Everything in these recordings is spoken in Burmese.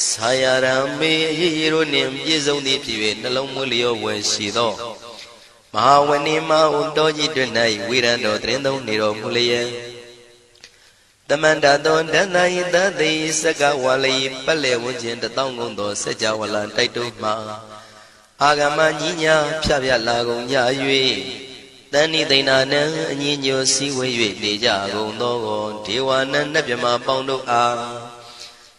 ဆာယာရမေရေရေတို့နှင့်ပြည့်စုံသည့်ဖြစ်၍နှလုံးမွေးလျောဝယ်ရှိသောမဟာဝဏိမဟုတော်ကြီးတွင်၌ဝိရံတော်တရင်သုံးနေတော်မူလျက်တမန္တသောဒဏ္ဍယိတသိစကဝါလိပက်လေဝန်းကျင်တထောင်ကုန်သောစကြဝဠာတိုက်တုမှအာဂမကြီးညာဖြပြလာကုန်ကြ၍တဏိသိဏနံအညီညိုစည်းဝေး၍နေကြကုန်သောဒေဝနံနတ်မြမပေါင်းတို့အား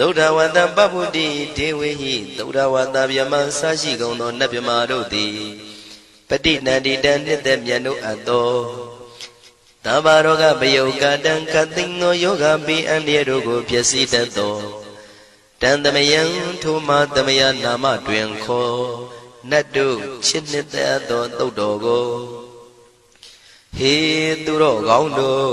ဒုဒ္ဓဝတ္တပပုတ္တိဒေဝိဟိဒုဒ္ဓဝတ္တဗျမဆရှိကုန်သောနတ်ဗျမတို့သည်ပဋိနန္တိတံနှစ်သက်မြတ်တို့အပ်သောတဘာရောဂပယုတ်ကတံခသိင္ောယောဂပိအန္တရတို့ကိုပျက်စီးတတ်သောတန်သမယံထိုမှာသမယနာမတွင်ခေါ်နတ်တို့ချစ်နှစ်သက်သောတုတ်တော်ကိုဟေသူတော်ကောင်းတို့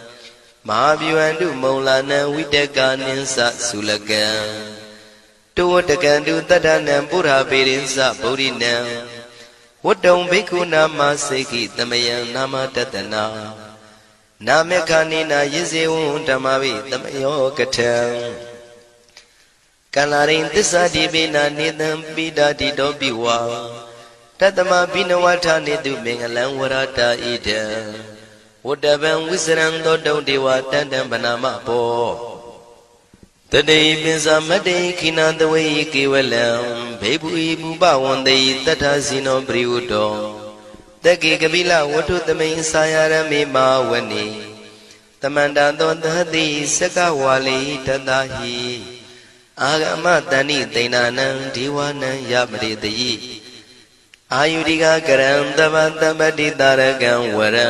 မဟာဗျူဟန္တုမုံလာနံဝိတကာနိသသုလကံတောဝတကံတုတတ္ထနံပုရာပေရိသဗုဒိနံဝတ္တုံဘိက္ခုနာမစေကိတမယံနာမတတနာနာမေခာနိနာယဇေဝံဓမ္မဝိတမယောကထံကန္လာရိန်သစ္စာတိပိနာနေတံပိဒာတိတောပိဝါတတမပိနဝထာနေတုမင်္ဂလံဝရတာဣဒံ ဝတ္တဗံဝိစရံသောတုံဒေဝတန်တံဗနာမဘောတတိပိစမတေခိနာတဝေကေဝလံဘေဘူဤဘူပဝန္တေတတ္ထဇိနောပရိဝတ္တောတကေကပိလဝတ္ထုသမိန်စာယရမေမာဝနိတမန္တသောသတိစကဝါလိတတဟိအာဂမတဏိသိဏနံဒီဝနံယမရိတယိအာယုရိကကရံတမတမတိတာရကံဝရံ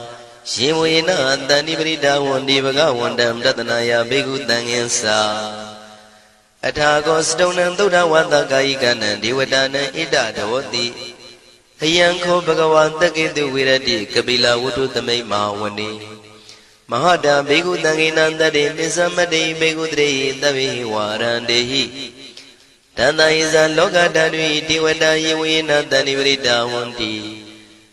ရှင်ဝေနတန္တိပရိဒါဝန္ဒီဘဂဝန္တံတတနာယဘိက္ခုတံဃင်္စာအထာကောစတုံနံသုဒ္ဓဝါသကာယိကနံဒေဝတာနံဣဒဒဝတိအယံခောဘဂဝါတက္ကေတုဝိရတိကပိလဝတ္ထုသမိတ်မဟာဝနေမဟာတာဘေကုတံဃိနံတတေပိသမတိဘေကုတရေသဗ္ဗေဝါရန္တေဟိတန္တယိဇာလောကဓာတုတိဝတယေဝေနတန္တိပရိတာဝန္တိ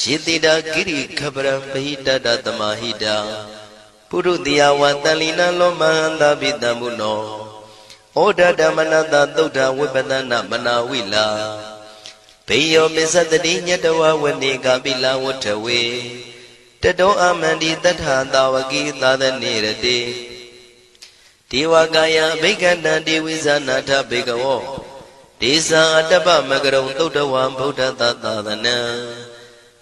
ယေတိတာကိရိခပရံပဟိတတသမာဟိတာပုရုတိယဝတန်လီနံလောမဟန္တာပိတံမုနောဩဒဓမ္မနတသုဒ္ဓဝိပဒနာမနာဝိလာဘေယောပစ္စတတိညတဝဝနေကပိလဝထဝေတတောအမန္တိတထသာဝကိသာသနေရတိဒေဝကာယဘိက္ခန္တံဒေဝိဇာနာထဘေကဝောဒေဇာအတ္တပမကရုံသုဒ္ဓဝံဗုဒ္ဓသာသာသနံ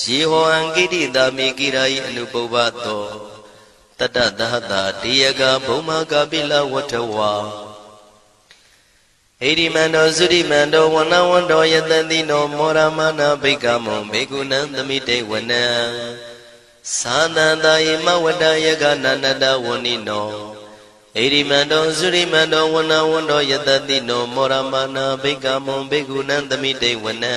ယေဟောအံကိတိတာမိကိရာယအနုပုဗ္ဗတောတတသဟတာတေယကဘုံမကပိလဝထဝါဣရိမန္တောသုရိမန္တောဝနဝန္တောယတတိနောမောရမနာဘိကမုံဘေကုဏံသမိတေဝနံသာနန္တယေမဝတ္တယကနန္တဝဏိနောဣရိမန္တောသုရိမန္တောဝနဝန္တောယတတိနောမောရမနာဘိကမုံဘေကုဏံသမိတေဝနံ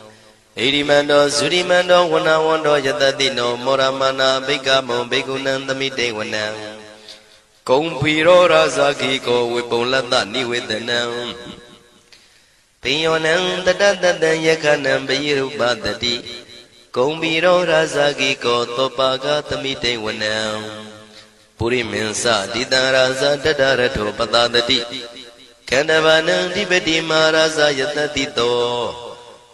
ဣရိမန္တောသုရိမန္တောဝနဝန္တောယတတိနောမောရမနာဘိကမုံဘေကုဏံသမိတေဝနံကုံဖီရောရာဇာခိကောဝေပုံလတ္တနိဝေဒနံပိယောနံတတတတံယခနံပိရုပတတိကုံဖီရောရာဇာခိကောသောပါကသမိတေဝနံပုရိမင်းစတိတံရာဇာတတရထောပတတတိကန္တဗနံဓိပတိမာရာဇာယတတိတော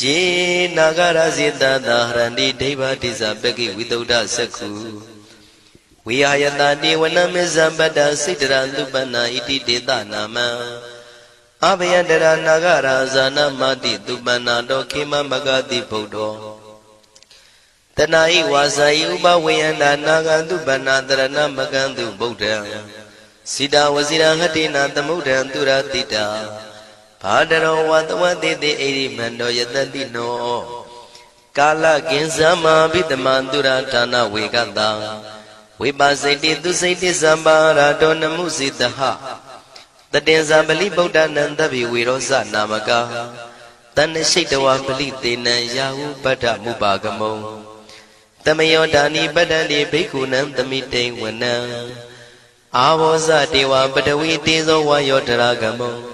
ယေနာဂရဇေတတာဟရန္တိဒိဗ္ဗတိဇပကိဝိတုဒ္ဓသက္ခုဝိဟာယတတိဝနမေဇံပတ္တစိတရသုပနာဣတိတေတနာမံအဘယတရနာဂရာဇာနမတိသုပနာတောခေမမဂတိဗုဒ္ဓောတဏှာဤဝါစာဤဥပဝေယန္တာနာဂန္တုပဏတရဏမကံတုဗုဒ္ဓံစိတာဝစီရဟတိနာသမုဒ္ဒံသူရတိတာ ဘာတရောဝတဝတိတိဣရိမန္တောယတတိနောကာလကင်ဇမဘိတမန္တုရဌာနဝေကတံဝိပါစိတိသူစိတိသမ္ပါရာတောနမှုစိတဟတတင်္ဇာပလိဗုဒ္ဓနံတဗ္ဗေဝေရောဇနာမကာတဏ္ဍရှိတဝပလိသေနံယာဟုပတ္ထမုပါကမုံတမယောဒာနိပတ္တန္တိဘိက္ခုနံသမိတိန်ဝနံအာဘောဇတေဝပတဝီတေဇောဝါယောတရာကမုံ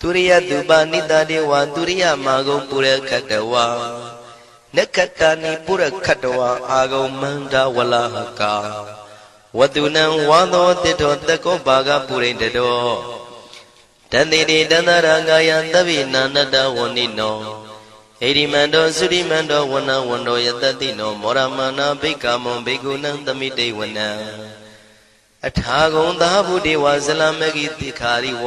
သူရိယသူပနိတတေဝသူရိယမာဂုံပုရခတဝါနက္ခတနိပုရခတဝါအာဂုံမန္တဝလဟကာဝတုနံဝါသောတိထောတကောဘာဂပုရိတတော်တန်တိတိတန္တရာကာယသဗ္ဗိနန္တဝဏိနောဣရိမန္တောသုရိမန္တောဝဏဝန္တောယတတိနောမောရမနာဘိက္ခမုံဘိက္ခုနံသမိတေဝနံအထာဂုံသာဘုဒေဝဇလမဂိတိခာရိဝ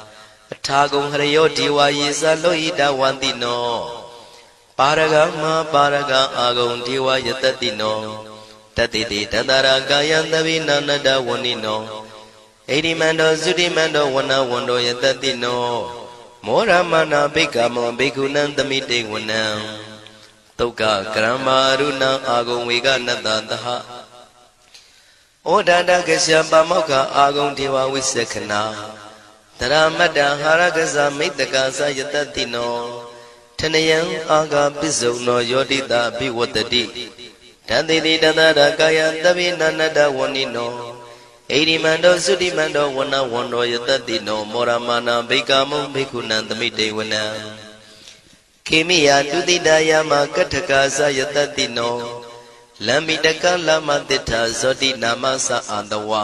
အထာဂုံဟရယောဒီဝါယေသလောဣတဝန္တိနောပါရဂမပါရဂအာဂုံဒီဝါယတတိနောတတိတိတတရာကာယံသဗိနာနတဝဏိနောဣတိမန္တောသုတိမန္တောဝနဝန္တောယတတိနောမောရမနာဘိက္ခမောဘိက္ခုနံသမိတေဝနံတုတ်ကကရမရုဏံအာဂုံဝေကနတသဟဩဒန္တကရှပမောက္ခအာဂုံဒေဝဝိသခနာ တရမတ္တဟာရကဇမိတ္တကသယတတိနောထနယံအာဂပစ္စုံနောယောတိတာဘိဝတ္တိတန်တိတိတတရကာယသဗ္ဗိနန္တဝဏိနောဣရိမန္တောသုတိမန္တောဝနဝန္တောယတတိနောမောရမာနာဘိကာမုံဘိက္ခုနံသမိတေဝနံခေမိယတုတိတယမကထကာသယတတိနောလမ္မိတကလမတိထာဇောတိနာမသအာတဝါ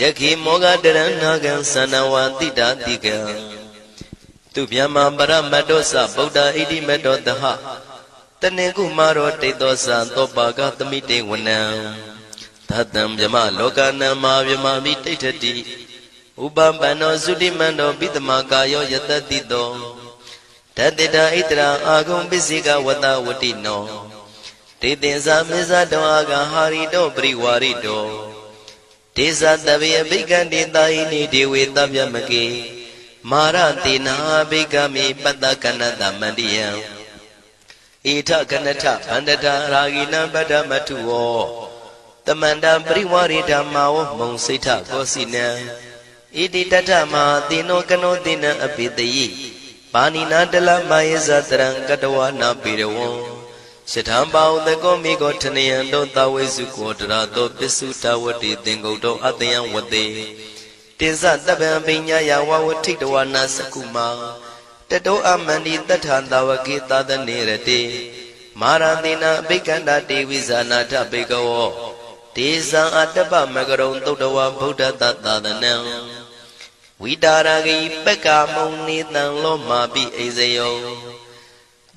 တခိမောဂတရဏကံသနဝတိတာတိကံသူဗျမပရမတ္တောသဗုဒ္ဓဣတိမတ္တောတဟတနေကုမာရောတိတောသံသောပါကသမိတေဝနံသတ္တံဗျမလောကနံမာဗျမမိတိဋ္ဌတိဥပပန္နောသုတိမန္တောပိတမကာယောယတတိတောတတေတာဣတရာအာဂုံပစ္စိကဝတဝတိနောတေတင်္ဇာမေဇတောအာဂဟာရိတောပရိဝါရိတော ဒေဇတဗေအဘိကံတေတာဟိနိဒေဝေတဗျမကေမာရတေနာဘိကမိပတ္တကနတမန္တိယံဣထကနထဗန္တတာရာဂိနံပတ္တမထုဝောတမန္တပရိဝရိဓမ္မာဝမုံစိဋ္ဌကောစီနံဣတိတထမဟာတိနောကနောတိနံအပိတယိပါဏိနာတလမယေဇတရံကတဝနာပေရဝံ ရှထံပါဥတကောမိကောထနယံတောတဝေစုကောတရာတောပစ္စုတဝတိသင်္ကုတ်တောအတယံဝတေတင်္စတပံပိညာယဝဝထိတဝနာစကုမာတတောအမန္တိတထံတဝကေသာသနေရတေမာရတိနာအဘိက္ခန္တာတေဝိဇာနာထဘေကဝောဒေဇံအတ္တပမကရုံသုတ်တဝဗုဒ္ဓတသာသနံဝိတာရဂိပက္ကာမုံနေတံလောမာပိအိဇယော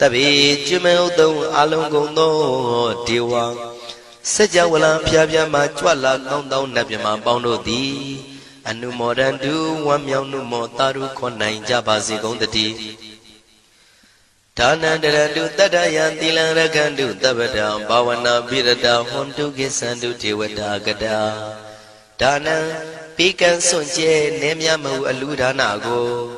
တပိကျွမေဥတုံအလုံးကုန်သောဒေဝစัจ java လံဖျားဖျားမှကြွလာကောင်းသောနတ်မြမပေါင်းတို့သည်အနုမောဒန္တုဝမ်းမြောက်နှုမောတာရုခွန်နိုင်ကြပါစေကုန်တည်းဒါနန္တရတုတတ္တယံသီလံရကန္တုတပ္ပတံဘာဝနာပိရတဟွန်တုကိသန္တုဒေဝတာကတာဒါနံပိကံစွန့်ကျဲနေမြမဟုအလူဒါနကို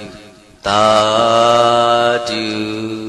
သာဓု